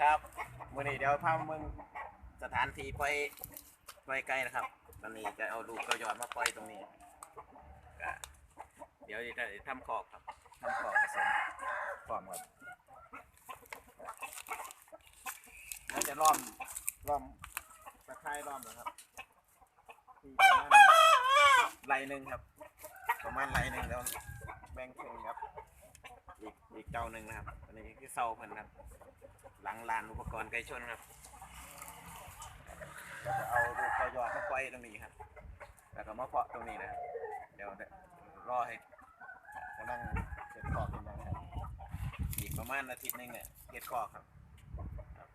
ครับมื่อนี้เดี๋ยวพาเมืองสถานที่ปล่อยปล่อยไก่นะครับ ตอนนี้จะเอาลูกกระยอดมาปล่อยตรงนี้ก็เดี๋ยวจะทำขอกครับทำขอกผสมพร้อมครับเราจะล้อมล้อมตะไคร้ล้อมนะครับที่ประมาณไรหนึ่งครับ ประมาณไรหนึ่งแล้วแบ่งครึ่งครับ อีกอีกเจ้าหนึ่งนะครับอันนี้คือเสาเพิ่นครับ หลังลานอุปกรณ์ไก่ชนครับจะเอาลูกกระยอดมาปล่อยตรงนี้ครับแล้วก็มาเพาะตรงนี้นะเดี๋ยวรอให้กำลังเก็บขอบเป็นยังไงครับอีกประมาณอาทิตย์หนึงเนี่ยเก็บขอบครับครับ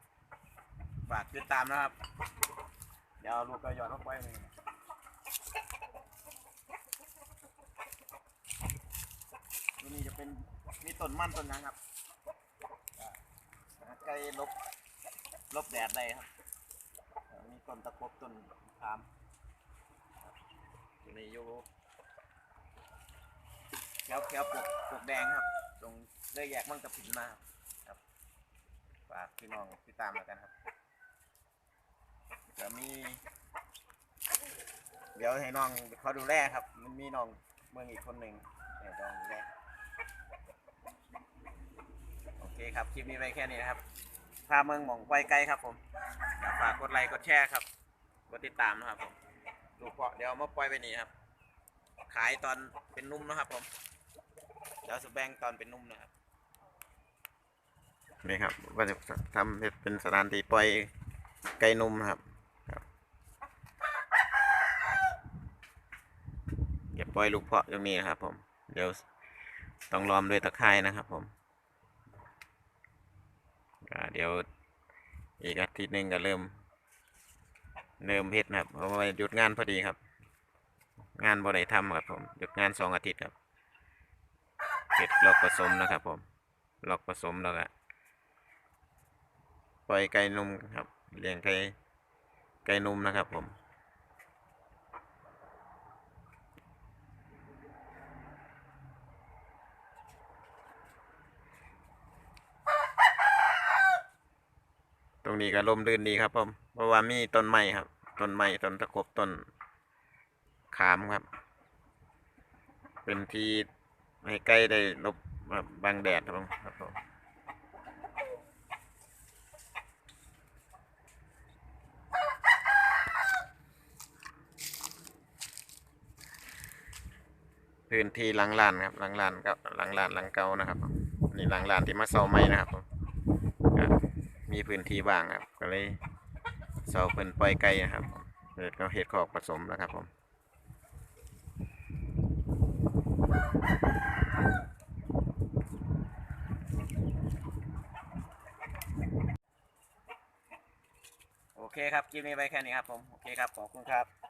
ฝากติดตามนะครับ เดี๋ยวเอาลูกกระยอดมาปล่อยตรงนี้ ตัวนี้จะเป็น มีต้นมันต้นหยังครับไก่ลบลบแดดได้ครับ มีต้นตะกบต้นขามครับตัวนี้อยู่แถวแถวปลวกปลวกแดงครับ ตรงเลือกแยกมั่งกะผินมาครับฝากพี่น้องติดตามแล้วกันครับจะมี เดี๋ยวให้น้องเขาดูแลครับ มันมีน้องเมืองอีกคนหนึ่งเดี๋ยวต้องดูแล โอเครับ คลิปนี้ไปแค่นี้นะครับพาเมืองหม่องไปไกลครับผมฝากกดไลค์กดแชร์ครับ กดติดตามนะครับผมดูเพาะเดี๋ยวมาปล่อยไปนี่ครับ ขายตอนเป็นนุ่มนะครับผมเดี๋ยวจะแบงตอนเป็นนุ่มนะครับนี่ครับว่าจะทำเป็นสถานที่ปล่อยไก่นุ่มนะครับอย่าปล่อยลูกเพาะตรงนี้นะครับผม เดี๋ยวต้องล้อมด้วยตะไคร่นะครับผม เดี๋ยวอีกอาทิตย์หนึ่งก็เริ่ม เริ่มเฮ็ดครับเพราะว่าหยุดงานพอดีครับ งานบ่ได้ทำครับผมหยุดงานสองอาทิตย์ครับเฮ็ดล็อกผสมนะครับผมล็อกผสมแล้วก็ปล่อยไก่นมครับเลี้ยงไก่ไก่นมนะครับผม รงนี้ก็ลมรื่นดีครับผมเพราะว่ามีต้นไม้ครับต้นไม้ต้นตะกบต้นขามครับ เป็นที่ให้ใกล้ได้หลบบังแดดครับผมพื้นที่หลังลานครับหลังลานกับหลังลานหลังเก่านะครับนี่หลังลานที่มาเซาไม้นะครับผ มีพื้นที่ว่างครับก็เลยเสาเพิ่นปล่อยไก่นะครับเฮ็ดก็เฮ็ดขอกผสมแล้วครับผมโอเคครับคลิปนี้ไปแค่นี้ครับผม โอเคครับ ขอบคุณครับ